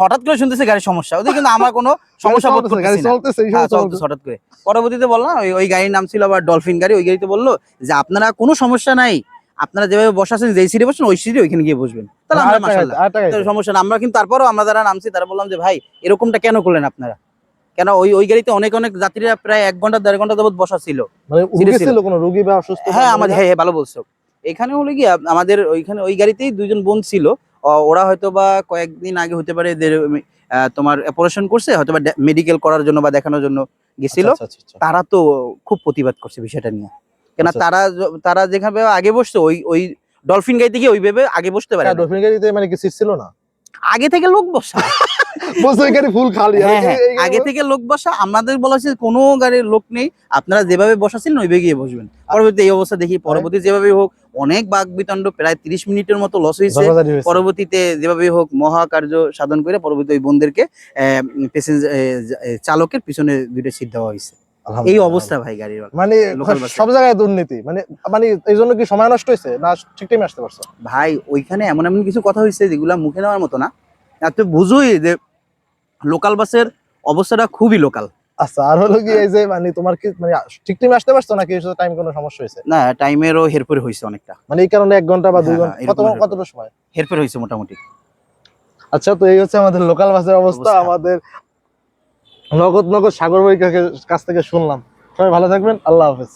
হঠাৎ করে শুনতেছে গাড়ির সমস্যা। ওদের কিন্তু আমার কোনো সমস্যা বোধ চলতেছে, গাড়ি করতেছি না। চলতেছে এই সময় চলতেছে হঠাৎ করে। পরবর্তীতে বললাম ওই ওই গাড়ির নাম ছিল আবার ডলফিন গাড়ি ওই গাড়িতে বলল যে আপনারা কোনো সমস্যা নাই। আপনারা যেভাবে বসাছেন যেই সিটে বসেন ওই সিটে ওইখানে গিয়ে বসবেন। তাহলে আমরা মাসাল্লাহ সমস্যা না আমরা কিন্তু তারপরও আমরা যারা নামছি তারা বললাম যে ভাই এরকমটা কেন করলেন আপনারা? কেন ওই ওই গাড়িতে অনেক অনেক যাত্রীরা প্রায় এক ঘণ্টা দেড় ঘণ্টা যাবত বসা ছিল। মানে রুগী ছিল। কোনো? রুগী বা অসুস্থ হ্যাঁ আমাদের হ্যাঁ হ্যাঁ ভালো বলছো। এখানে হলো কি আমাদের ওইখানে ওই গাড়িতেই দুইজন বোন ছিল। ওরা হয়তো বা কয়েকদিন আগে হতে পারে এদের, তোমার অপারেশন করছে হয়তো বা মেডিকেল করার জন্য বা দেখানোর জন্য গেছিল আচ্ছা, আচ্ছা, আচ্ছা। তারা তো খুব প্রতিবাদ করছে বিষয়টা নিয়ে কেন। তারা তারা যেখানে আগে বসতো ওই ওই ডলফিন গাড়িতে গিয়ে ওই ভেবে আগে বসতে পারে। ডলফিন গাইতে মানে কি সিট ছিল না আগে থেকে লোক বসা বলছে গাড়ি ফুল খালি আর হ্যাঁ হ্যাঁ আগে থেকে লোক বসা আমাদের বলা হচ্ছে কোনো গাড়ির লোক নেই আপনারা যেভাবে বসাছিলেন ওইভাবে গিয়ে বসবেন। পরবর্তী এই অবস্থা দেখি পরবর্তী যেভাবে হোক অনেক বাঘ বিতণ্ড প্রায় তিরিশ মিনিটের মতো লস হয়েছে। পরবর্তীতে যেভাবে হোক মহাকার্য সাধন করে পরবর্তী ওই বোনদেরকে চালকের পিছনে দুইটা সিট দেওয়া হয়েছে। এই অবস্থা ভাই গাড়ির মানে। সব জায়গায় দুর্নীতি মানে মানে এই জন্য কি সময় নষ্ট হয়েছে না ঠিক টাইমে আসতে পারছ? ভাই ওইখানে এমন এমন কিছু কথা হয়েছে যেগুলা মুখে নেওয়ার মতো না। আর তুই বুঝোই যে লোকাল বাসের অবস্থাটা খুবই লোকাল। আচ্ছা আর হলো কি এই যে মানে তোমার কি মানে ঠিক টাইমে আসতে পারছ নাকি টাইম কোনো সমস্যা হয়েছে? না টাইমেরও হেরফের হয়েছে অনেকটা। মানে এই কারণে এক ঘণ্টা বা দুই হ্যাঁ, ঘণ্টা কত। কতটা সময়? হেরফের হয়েছে মোটামুটি। আচ্ছা তো এই হচ্ছে আমাদের লোকাল বাসের অবস্থা অবস্থা। আমাদের নগদ নগদ সাগর ভাই কাছ থেকে শুনলাম। সবাই ভালো থাকবেন আল্লাহ হাফেজ।